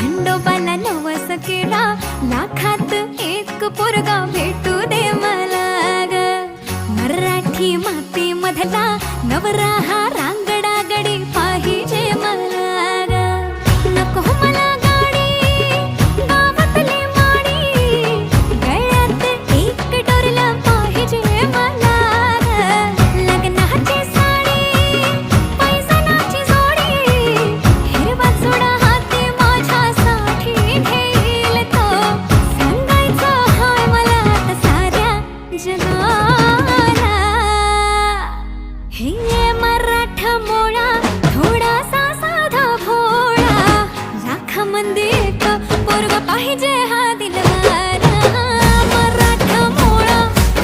खंडोबाला नवस केला लाखात एक पोरगा भेटू दे मला ग मराठी माती मधला नवरा हा जनाला हे मराठा थोडासा साधा भोळा लाख मंदिर पोरग पाहिजे हा दिला.